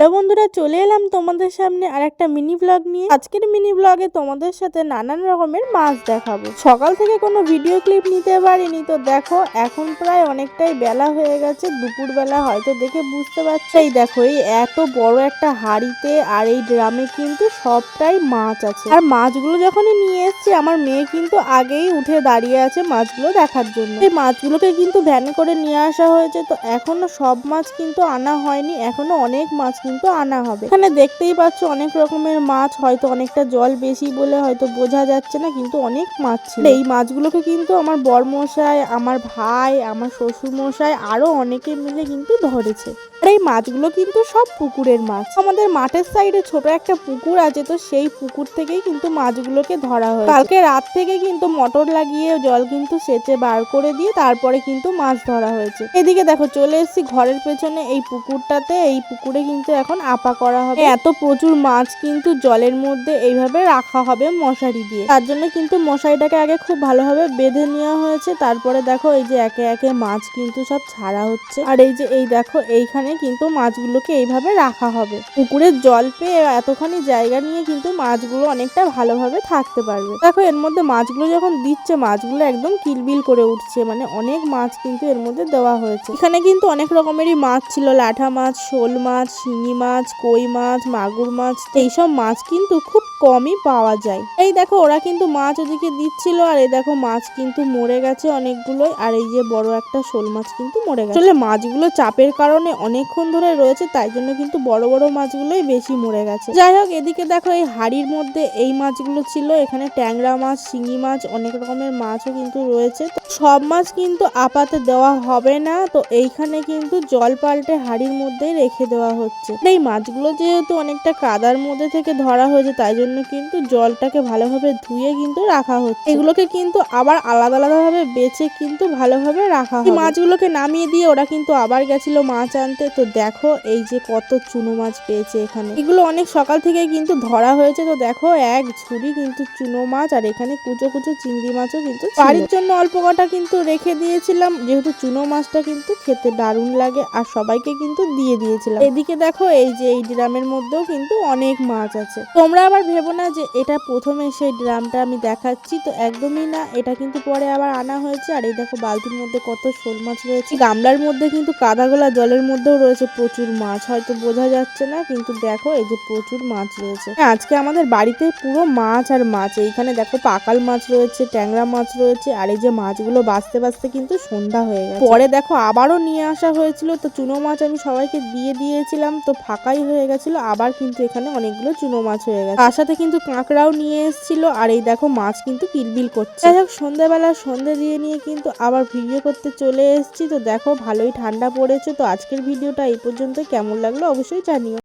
তো বন্ধুরা, চলে এলাম তোমাদের সামনে আর একটা মিনি ব্লগ নিয়ে। আজকের মিনি ব্লগে তোমাদের সাথে নানান রকমের মাছ দেখাবো। সকাল থেকে কোনো ভিডিও ক্লিপ নিতে পারিনি, তো দেখো এখন প্রায় অনেকটাই বেলা হয়ে গেছে দুপুর বেলা হয়তো দেখে বুঝতে পারছ। দেখো, এই এত বড় একটা হাড়িতে আর এই ড্রামে কিন্তু সবটাই মাছ আছে। আর মাছগুলো যখনই নিয়ে এসছি, আমার মেয়ে কিন্তু আগেই উঠে দাঁড়িয়ে আছে মাছগুলো দেখার জন্য। এই মাছগুলোকে কিন্তু ভ্যানে করে নিয়ে আসা হয়েছে, তো এখনও সব মাছ কিন্তু আনা হয়নি, এখনও অনেক মাছ কিন্তু আনা হবে। এখানে দেখতেই পাচ্ছ অনেক রকমের মাছ, হয়তো অনেকটা জল বেশি বলে হয়তো বোঝা যাচ্ছে না, কিন্তু অনেক মাছ ছিল। এই মাছগুলোকে কিন্তু আমার বরমশাই, আমার ভাই, আমার শ্বশুর মশাই আরও অনেকে মিলে কিন্তু ধরেছে। আর এই মাছগুলো কিন্তু সব পুকুরের মাছ। আমাদের মাঠের সাইডে ছোট একটা পুকুর আছে, তো সেই পুকুর থেকেই কিন্তু মাছগুলোকে ধরা হয় কালকে রাত থেকে কিন্তু মোটর লাগিয়ে জল কিন্তু সেচে বার করে দিয়ে তারপরে কিন্তু মাছ ধরা হয়েছে। এদিকে দেখো, চলে এসেছি ঘরের পেছনে এই পুকুরটাতে। এই পুকুরে কিন্তু এখন আপা করা হবে। এত প্রচুর মাছ কিন্তু জলের মধ্যে এইভাবে রাখা হবে মশারি দিয়ে। তার জন্য কিন্তু মশারিটাকে আগে খুব ভালোভাবে বেঁধে নেওয়া হয়েছে। তারপরে দেখো এই যে একে একে মাছ কিন্তু সব ছাড়া হচ্ছে। আর এই যে এই দেখো এইখানে কিন্তু মাছগুলোকে এইভাবে রাখা হবে। পুকুরের জল পেয়ে এতখানি জায়গা নিয়ে কিন্তু মাছগুলো অনেকটা ভালোভাবে থাকতে পারবে। দেখো এর মধ্যে মাছগুলো যখন দিচ্ছে, মাছগুলো একদম কিলবিল করে উঠছে। মানে অনেক মাছ কিন্তু এর মধ্যে দেওয়া হয়েছে। এখানে কিন্তু অনেক রকমেরই মাছ ছিল। লাঠা মাছ, শোল মাছ, শিঙি মাছ, কই মাছ, মাগুর মাছ, এইসব মাছ কিন্তু খুব কমই পাওয়া যায়। এই দেখো, ওরা কিন্তু মাছ ওদিকে দিচ্ছিল, আর এই দেখো মাছ কিন্তু মরে গেছে অনেকগুলোই, আর এই যে বড় একটা শোল মাছ কিন্তু মরে গেছে। আসলে মাছগুলো চাপের কারণে অনেকক্ষণ ধরে রয়েছে, তাই জন্য কিন্তু বড় বড় মাছগুলোই বেশি মরে গেছে। যাই হোক, এদিকে দেখো এই হাড়ির মধ্যে এই মাছগুলো ছিল, এখানে ট্যাংরা মাছ, শিঙি মাছ, অনেক রকমের মাছও কিন্তু রয়েছে। সব মাছ কিন্তু আপাতে দেওয়া হবে না, তো এইখানে কিন্তু জল পাল্টে হাড়ির মধ্যেই রেখে দেওয়া হচ্ছে। এই মাছগুলো যেহেতু অনেকটা কাদার মধ্যে থেকে ধরা হয়েছে, তাই জন্য কিন্তু জলটাকে ভালোভাবে ধুয়ে কিন্তু রাখা হচ্ছে। এগুলোকে কিন্তু আবার আলাদা আলাদা ভাবে বেছে কিন্তু ভালোভাবে রাখা হয় মাছগুলোকে নামিয়ে দিয়ে ওরা কিন্তু আবার গেছিল মাছ আনতে। তো দেখো এই যে কত চুনো মাছ পেয়েছে এখানে। এগুলো অনেক সকাল থেকে কিন্তু ধরা হয়েছে। তো দেখো এক ঝুড়ি কিন্তু চুনো মাছ আর এখানে কুচো কুচো চিংড়ি মাছও কিন্তু। বাড়ির জন্য অল্প কটা কিন্তু রেখে দিয়েছিলাম। যেহেতু চুনো মাছটা কিন্তু খেতে দারুণ লাগে আর সবাইকে কিন্তু দিয়ে দিয়েছিলাম। এদিকে দেখো এই যে এই ড্রামের মধ্যেও কিন্তু অনেক মাছ আছে। তোমরা আবার ভেবো না যে এটা প্রথমে সেই ড্রামটা আমি দেখাচ্ছি তো একদমই না। এটা কিন্তু পরে আবার আনা হয়েছে। আর এই দেখো বালতির মধ্যে কত শোল মাছ রয়েছে। গামলার মধ্যে কিন্তু কাদাগোলা জলের মধ্যেও রয়েছে প্রচুর মাছ। হয়তো বোঝা যাচ্ছে না কিন্তু দেখো এই যে প্রচুর মাছ রয়েছে। হ্যাঁ, আজকে আমাদের বাড়িতে পুরো মাছ আর মাছ। এইখানে দেখো পাকাল মাছ রয়েছে ট্যাংরা মাছ রয়েছে আর এই যে মাছগুলো বাঁচতে বাঁচতে কিন্তু সন্ধ্যা হয়ে গেছে। পরে দেখো আবারও নিয়ে আসা হয়েছিল তো চুনো মাছ আমি সবাইকে দিয়ে দিয়েছিলাম তো ফাঁকাই হয়ে গেছিল, আবার কিন্তু এখানে অনেকগুলো চুনো মাছ হয়ে গেছে। তার সাথে কিন্তু কাঁকড়াও নিয়ে এসেছিল, আর এই দেখো মাছ কিন্তু কিলবিল করছে। যাই হোক, সন্ধ্যাবেলা, সন্ধ্যে দিয়ে নিয়ে কিন্তু আবার ভিডিও করতে চলে এসেছি। তো দেখো, ভালোই ঠান্ডা পড়েছে। তো আজকের ভিডিওটা এই পর্যন্ত কেমন লাগল অবশ্যই জানিও।